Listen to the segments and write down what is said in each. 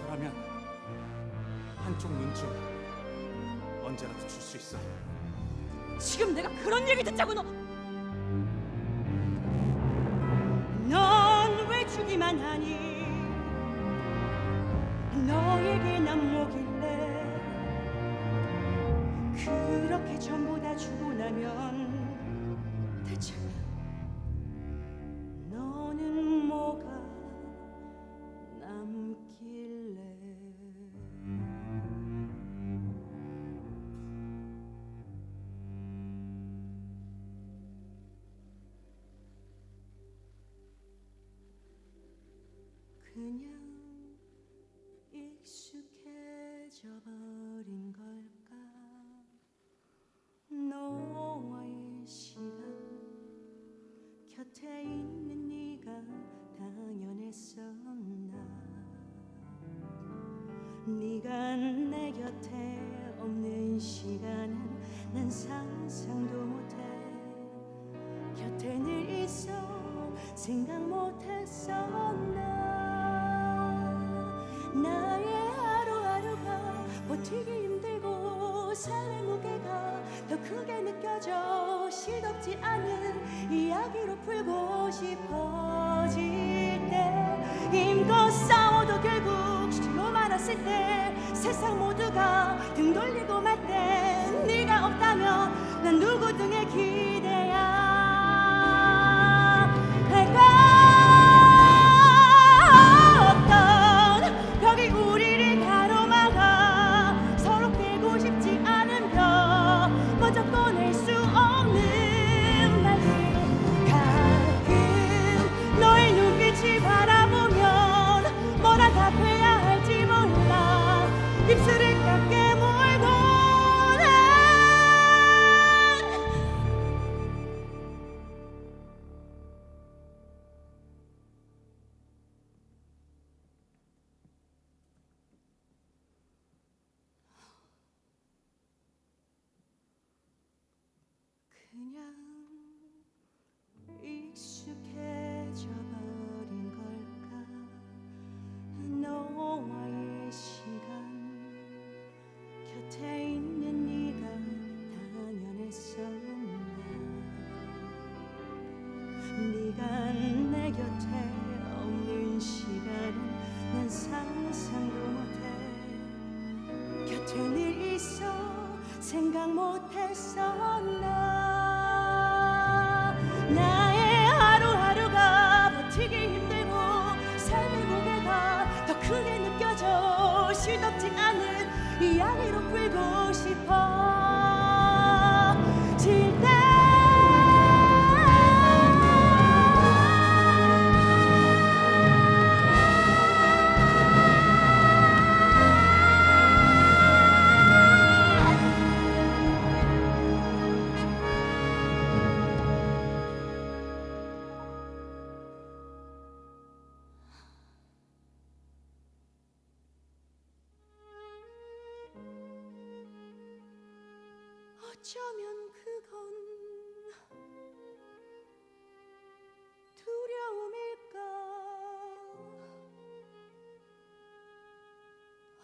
용서라면 한쪽 눈좀 언제라도 줄 수 있어. 지금 내가 그런 얘기 듣자고 너. 넌 왜 주기만 하니? 너에게 난 뭐길래 그렇게 전부 다 주고 나면 그냥 익숙해져 버린 걸까? 너와의 시간 곁에 있는 네가 당연했었나? 네가 내 곁에 없는 시간은 난 상상도 못해. 곁에 늘 있어 생각 못했었 버티기 힘들고 삶의 무게가 더 크게 느껴져 시덥지 않은 이야기로 풀고 싶어질 때 힘껏 싸워도 결국 스스로 말았을 때 세상 모두가 등 돌리고 말 때 네가 없다면 난 누구 등에 기대야 네가 내 곁에 없는 시간은 난 상상도 못해. 곁에 늘 있어 생각 못했었나. 나의 하루하루가 버티기 힘들고 삶의 무게가 더 크게 느껴져 시덥지 않은 이야기로 풀고 싶어 어쩌면 그건 두려움일까?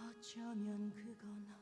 어쩌면 그건 나